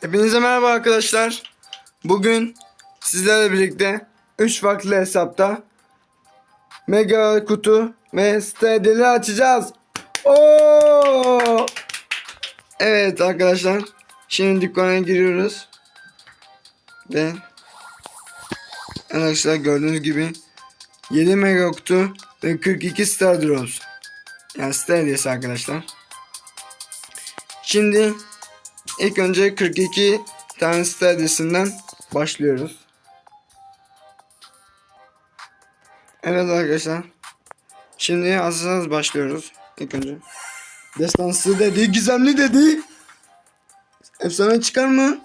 Hepinize merhaba arkadaşlar. Bugün sizlerle birlikte 3 farklı hesapta mega kutu ve stedili açacağız. Oo! Evet arkadaşlar. Şimdi dükkana giriyoruz. Ve arkadaşlar gördüğünüz gibi 7 mega kutu ve 42 star drops. Yani star hediyesi arkadaşlar. Şimdi İlk önce 42 tane stadisinden başlıyoruz. Evet arkadaşlar. Şimdi hazırsanız başlıyoruz. İlk önce. Destansı dedi, gizemli dedi. Efsane çıkar mı?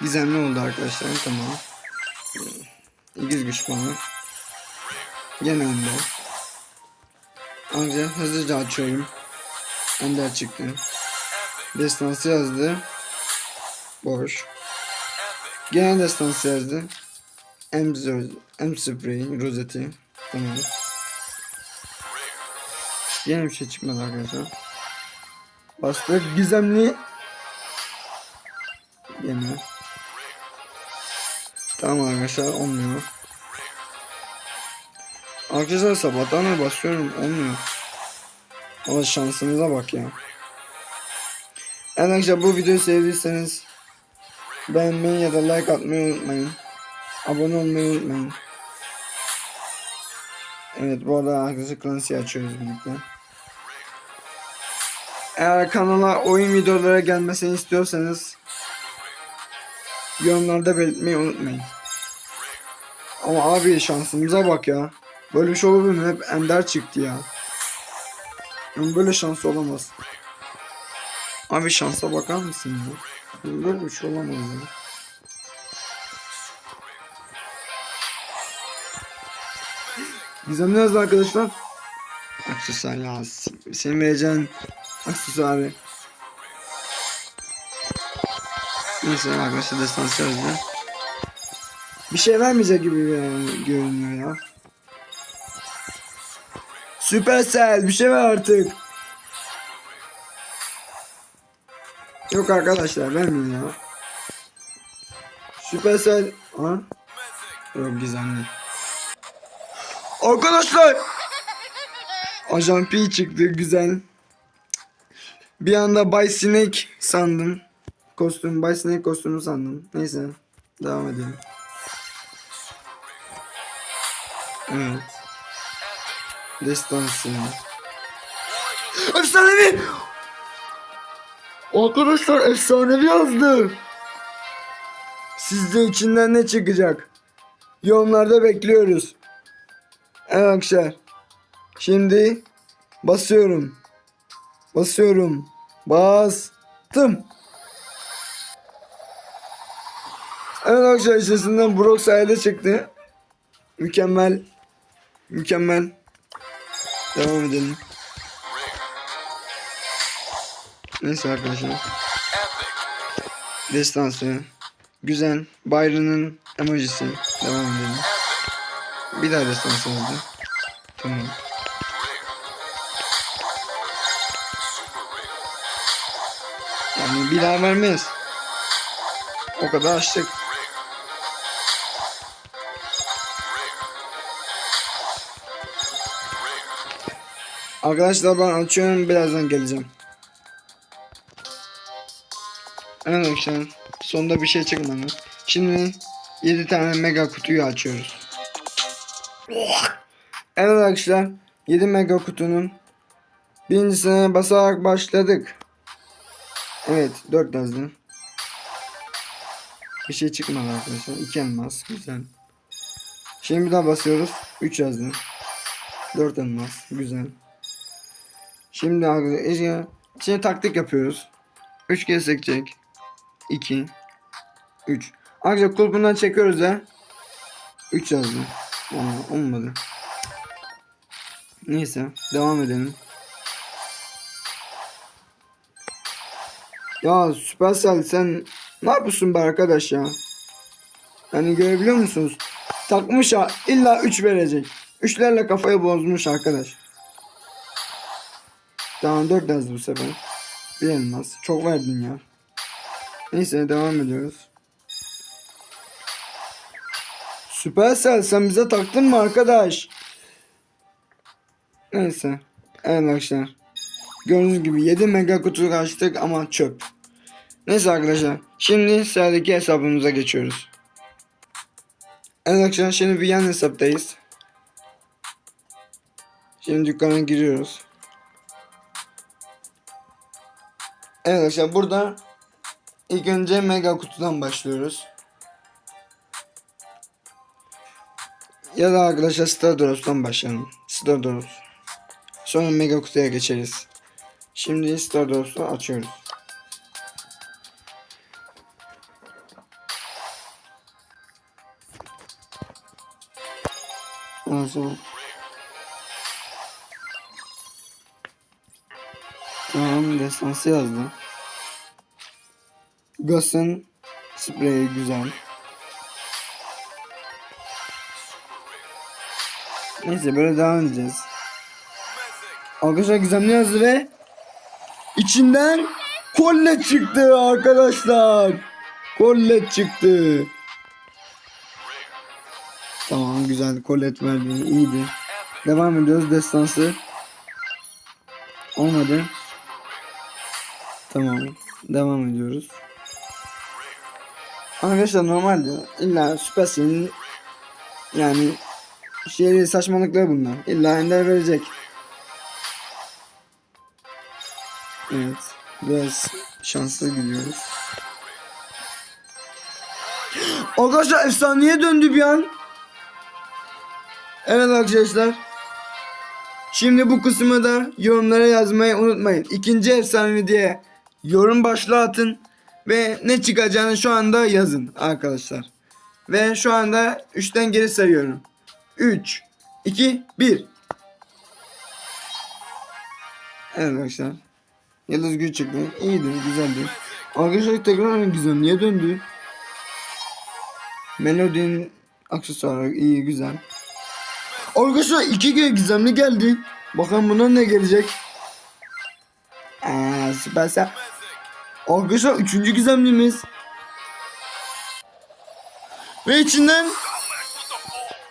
Gizemli oldu arkadaşlar. Tamam. İkiz güç puanı. Gene önde. Ancak hızlıca açıyorum. Ender çıktı. Destansı yazdı. Boş. Gene destansı yazdı. M, M spray rozeti. Tamam. Yine bir şey çıkmadı arkadaşlar. Bastık gizemli. Yine. Tamam arkadaşlar olmuyor. Arkadaşlar sabahtan basıyorum olmuyor. Ama şansınıza bak ya. Arkadaşlar bu videoyu sevdiyseniz beğenmeyi ya da like atmayı unutmayın. Abone olmayı unutmayın. Evet bu arada arkadaşlar Clancy açıyoruz birlikte. Eğer kanala oyun videoları gelmesini istiyorsanız yorumlarda belirtmeyi unutmayın. Ama abi şansımıza bak ya. Böyle bir şey olabilir mi? Hep ender çıktı ya. Yani böyle şans olamaz. Abi şansa bakar mısın ya? Böyle bir şey olamaz ya. Gizem ne yazdı arkadaşlar? Aksesuar ya. Senin vereceğin aksesuarı. Neyse arkadaşlar destansı yazdı. Bir şey vermeyecek gibi yani görünüyor ya. Süpersel bir şey ver artık. Yok arkadaşlar vermiyor ya. Süpersel. Ha? Yok gizemli. Arkadaşlar. Ajan P çıktı güzel. Bir anda Bay Snake sandım. Kostüm Bay Snake kostümü sandım. Neyse devam edelim. Evet. Destansı. Efsanevi! Arkadaşlar efsanevi yazdı. Sizce içinden ne çıkacak? Yorumlarda bekliyoruz. Evet arkadaşlar. Şimdi basıyorum. Basıyorum. Bastım. Evet arkadaşlar içerisinden Brock sayede çıktı. Mükemmel. Mükemmel. Devam edelim. Neyse arkadaşlar. Destansı. Güzel. Byron'ın emojisi. Devam edelim. Bir daha destansı oldu. Tamam. Yani bir daha vermez. O kadar açtık. Arkadaşlar ben açıyorum birazdan geleceğim. Evet arkadaşlar sonunda bir şey çıkmadı. Şimdi 7 tane mega kutuyu açıyoruz. Evet arkadaşlar 7 mega kutunun birincisine basarak başladık. Evet 4 yazdı. Bir şey çıkmadı arkadaşlar. 2 elmas güzel. Şimdi bir daha basıyoruz. 3 yazdı. 4 elmas güzel. Şimdi arkadaşlar şimdi taktik yapıyoruz. 3 kez sekecek. 2 3 Arkadaşlar kulpundan çekiyoruz ya. 3 yazdı. Aa, olmadı. Neyse devam edelim. Ya Supercell sen ne yapıyorsun be arkadaş ya? Yani görebiliyor musunuz? Takmış ha illa 3 verecek. 3'lerle kafayı bozmuş arkadaş. Tamam 4 yazdı bu sefer. Bir. Çok verdin ya. Neyse devam ediyoruz. Süpersel sen bize taktın mı arkadaş? Neyse. Evet arkadaşlar. Gördüğünüz gibi 7 mega kutu açtık ama çöp. Neyse arkadaşlar. Şimdi sıradaki hesabımıza geçiyoruz. Evet arkadaşlar şimdi bir yan hesaptayız. Şimdi dükkana giriyoruz. Evet arkadaşlar burada ilk önce mega kutudan başlıyoruz. Ya da arkadaşlar Stardust'tan başlayalım. Stardust. Sonra mega kutuya geçeriz. Şimdi Stardust'u açıyoruz. Sonra Tamam destansı yazdı. Gus'ın spreyi güzel. Neyse böyle devam edeceğiz. Arkadaşlar gizemli ve içinden kollet çıktı arkadaşlar. Kollet çıktı. Tamam güzel kollet verdi iyiydi. Devam ediyoruz destansı. Olmadı. Tamam. Devam ediyoruz. Arkadaşlar normalde illa Supercell'in yani şeyleri saçmalıkları bunlar. İlla ender verecek. Evet. Biraz şanslı gidiyoruz. Arkadaşlar efsaneye döndü bir an. Evet arkadaşlar. Şimdi bu kısmı da yorumlara yazmayı unutmayın. İkinci efsanevi diye yorum başlığı atın. Ve ne çıkacağını şu anda yazın arkadaşlar. Ve şu anda 3'ten geri sayıyorum. 3, 2, 1. Evet arkadaşlar. Yıldız güç çıktı. İyiydi, güzeldi. Arkadaşlar tekrar güzel. Niye döndü? Melodinin aksesuarı iyi, güzel. Arkadaşlar iki kere gizemli geldi. Bakalım buna ne gelecek? Eee süpersel. Arkadaşlar üçüncü gizemlimiz. Ve içinden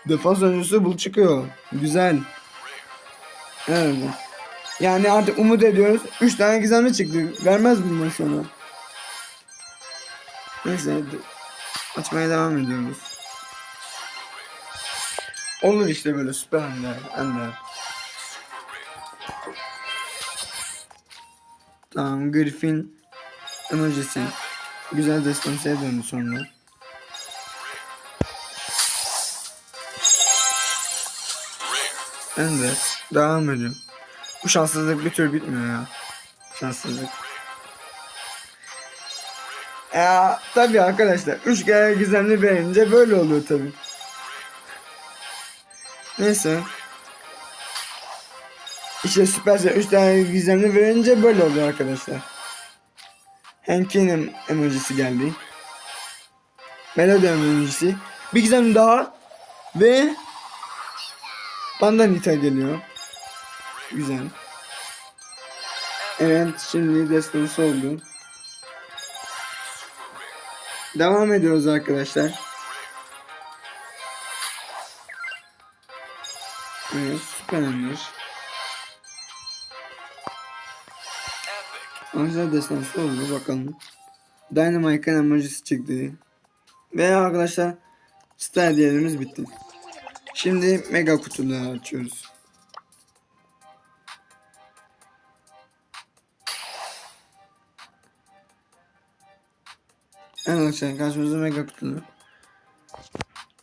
defans oyuncusu bul çıkıyor. Güzel. Evet. Yani artık umut ediyoruz. Üç tane gizemli çıktı. Vermez bundan sonra. Neyse. Açmaya devam ediyoruz. Olur işte böyle süper ender, ender. Tamam Griffin emojisi. Güzel destansıya döndü sonra. Ender. Devam ediyor. Bu şanssızlık bir tür bitmiyor ya. Şanssızlık. Ya tabii arkadaşlar. Üç kere gizemli verince böyle oluyor tabii. Neyse. İşte Supercell 3 tane gizemli verince böyle oluyor arkadaşlar. Hank'in emojisi geldi. Melody emojisi. Bir gizem daha. Ve Bandanita geliyor. Güzel. Evet şimdi destansı oldu. Devam ediyoruz arkadaşlar. Evet süpermiş. Arkadaşlar destansı oldu bakalım. Dynamite'ın emojisi çıktı. Ve arkadaşlar star bitti. Şimdi mega kutuları açıyoruz. Evet arkadaşlar karşımızda mega kutuları.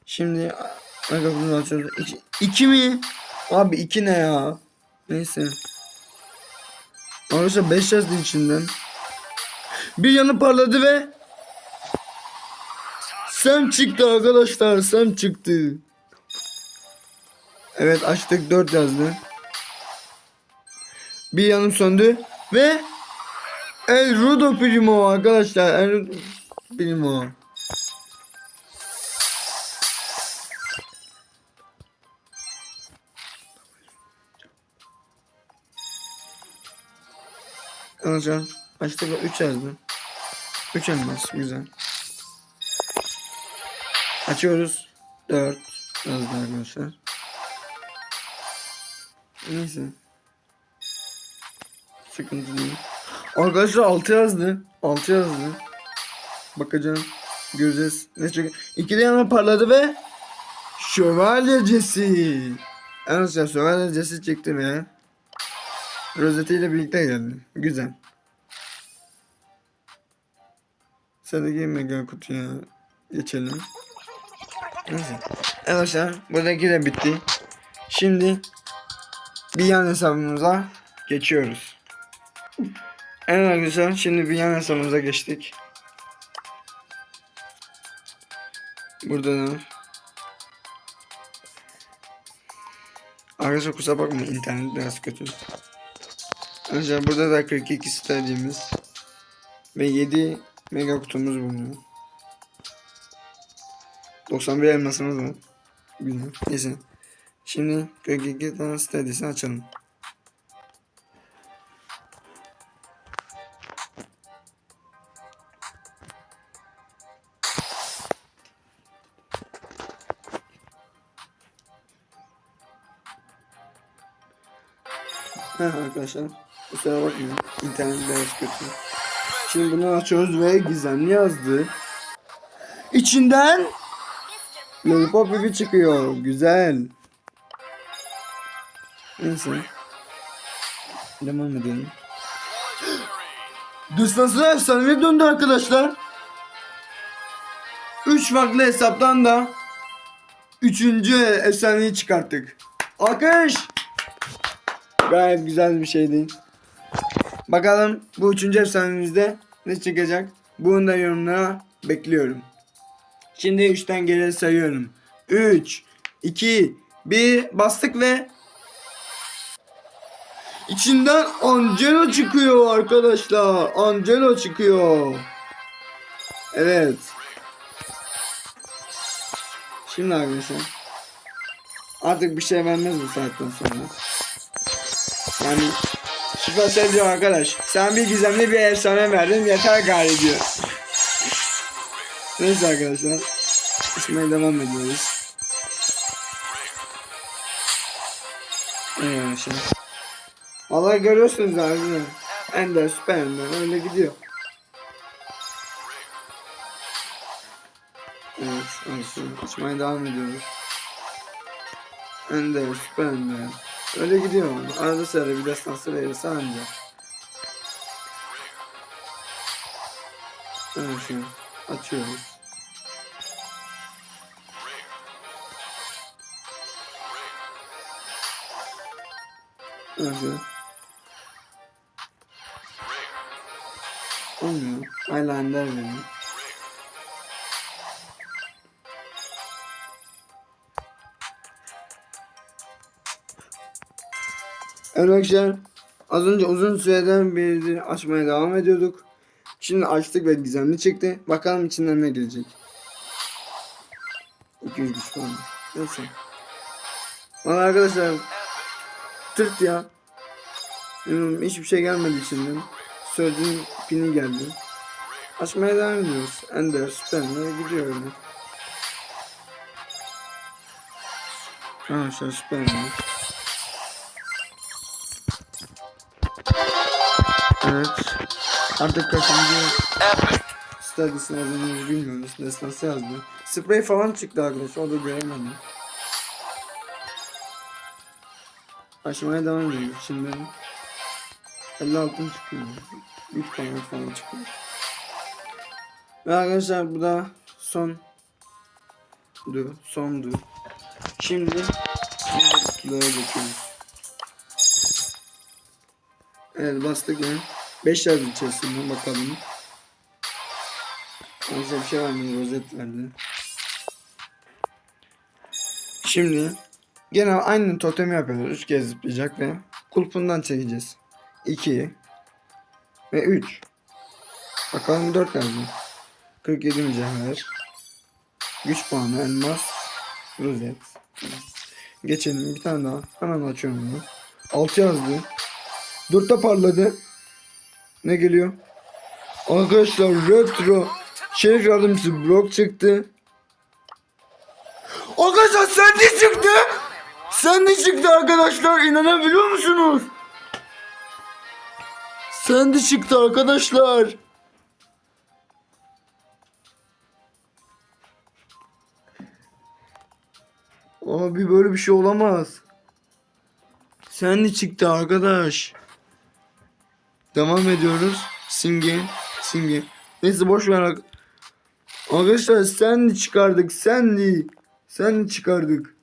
Şimdi mega kutuları açıyoruz. İki, iki mi? Abi iki ne ya? Neyse. Arkadaşlar 5 yazdı içinden. Bir yanı parladı ve Sam çıktı arkadaşlar. Sam çıktı. Evet açtık 4 yazdı. Bir yanım söndü ve El Rudo Primo arkadaşlar. El Rudo Primo. Arkadaşlar açtık 3 yazdı. 3 elmas güzel. Açıyoruz. 4 yazdı arkadaşlar. Neyse. Sıkıntı değil. Arkadaşlar 6 yazdı. 6 yazdı. Bakacağım. Göreceğiz. Ne çıkıyor? İki de yana parladı ve Şövalyecesi. Arkadaşlar şövalyecesi çıktı ve Rosette ile birlikte geldi. Güzel. Sıradaki mega kutuya geçelim. Neyse. Arkadaşlar buradaki de bitti. Şimdi bir yan hesabımıza geçiyoruz. Evet arkadaşlar şimdi bir yan hesabımıza geçtik. Burada da Arkadaşlar kusura bakmayın internet biraz kötü. Arkadaşlar burada da 42 stadimiz ve 7 mega kutumuz bulunuyor. 91 elmasımız var. Güzel. Neyse. Şimdi 42 tane stadisini açalım. Ha arkadaşlar kusura bakmayın internet biraz kötü. Şimdi bunu açıyoruz ve gizemli yazdı. İçinden Lollipop gibi çıkıyor. Güzel. Neyse. Devam edelim. Destansı efsaneye döndü arkadaşlar. 3 farklı hesaptan da Üçüncü efsaneyi çıkarttık. Alkış. Gayet güzel bir şeydi. Bakalım bu üçüncü efsanemizde ne çıkacak? Bunu da yorumlara bekliyorum. Şimdi 3'ten geri sayıyorum. 3, 2, 1 bastık ve içinden Angelo çıkıyor arkadaşlar. Angelo çıkıyor. Evet. Şimdi arkadaşlar artık bir şey vermez bu saatten sonra. Yani Süpersel diyor arkadaş. Sen bir gizemli bir efsane verdin yeter gari diyor. Neyse arkadaşlar. Açmaya devam ediyoruz. Evet arkadaşlar. Vallahi görüyorsunuz abi. Ender Superman öyle gidiyor. Evet açmaya devam ediyoruz. Ender Superman. Öyle gidiyor. Arada sırada bir destansı verirse anca. Evet şu açıyoruz. Evet. Olmuyor. Hala ender veriyor. Evet arkadaşlar az önce uzun süreden beri açmaya devam ediyorduk. Şimdi açtık ve gizemli çıktı. Bakalım içinden ne gelecek. 200 güç falan. Neyse. Valla arkadaşlar tırt ya. Bilmiyorum, hiçbir şey gelmedi içinden. Söylediğim pini geldi. Açmaya devam ediyoruz. Ender, Superman gidiyor öyle. Arkadaşlar Superman. Evet. Artık kaçıncı stadisini yazdığını bilmiyoruz. Destansı yazdı. Sprey falan çıktı arkadaşlar. O da göremedim. Aşmaya devam ediyoruz. Şimdi 50 altın çıkıyor. 3 tane falan çıkıyor. Ve arkadaşlar bu da son du, sondu. Şimdi kutulara geçiyoruz. Evet bastık yani. 5 yazı içerisinde bakalım. Neyse bir şey var mı? Rozet verdi. Şimdi gene aynı totemi yapıyoruz. 3 kez zıplayacak ve kulpundan çekeceğiz. 2 ve 3. Bakalım 4 yazdı. 47 mücevher. Güç puanı, elmas, rozet. Geçelim bir tane daha. Hemen açıyorum bunu. 6 yazdı. 4'te parladı. Ne geliyor? Arkadaşlar retro şerif yardımcısı blok çıktı. Arkadaşlar Sandy çıktı. Sandy çıktı arkadaşlar inanabiliyor musunuz? Sandy çıktı arkadaşlar. Abi böyle bir şey olamaz. Sandy çıktı arkadaş. Devam ediyoruz. Simge. Simge. Neyse boş ver. ar- Arkadaşlar Sandy çıkardık. Sandy. Sandy çıkardık.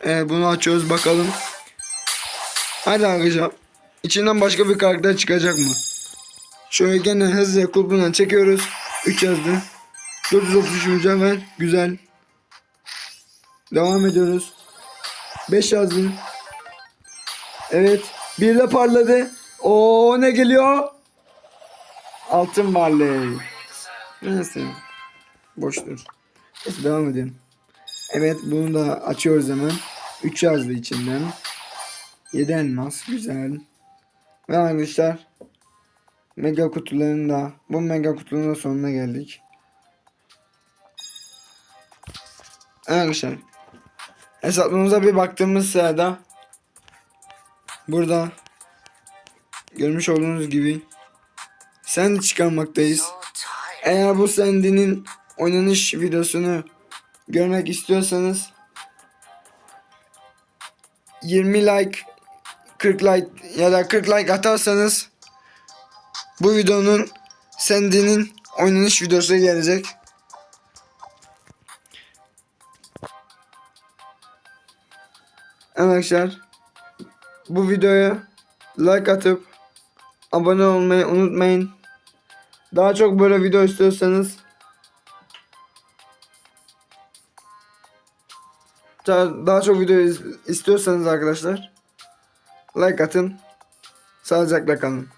Evet bunu açıyoruz bakalım. Hadi arkadaşlar. İçinden başka bir karakter çıkacak mı? Şöyle gene hızlıca kulpundan çekiyoruz. 3 yazdı. 433 mücevher. Güzel. Devam ediyoruz. 5 yazdı. Evet. Bir de parladı. O ne geliyor? Altın Barley. Neyse. Boştur. Neyse devam edelim. Evet bunu da açıyoruz hemen. 3 yazdı içinden. 7 elmas. Güzel. Ve arkadaşlar mega kutuların da bu mega kutunun da sonuna geldik. Arkadaşlar hesaplarımıza bir baktığımız sırada burada görmüş olduğunuz gibi Sandy çıkarmaktayız. Eğer bu Sandy'nin oynanış videosunu görmek istiyorsanız 20 like 40 like ya da 40 like atarsanız bu videonun Sandy'nin oynanış videosu gelecek. Arkadaşlar bu videoya like atıp abone olmayı unutmayın. Daha çok böyle video istiyorsanız daha, çok video istiyorsanız arkadaşlar like atın. Sağlıcakla kalın.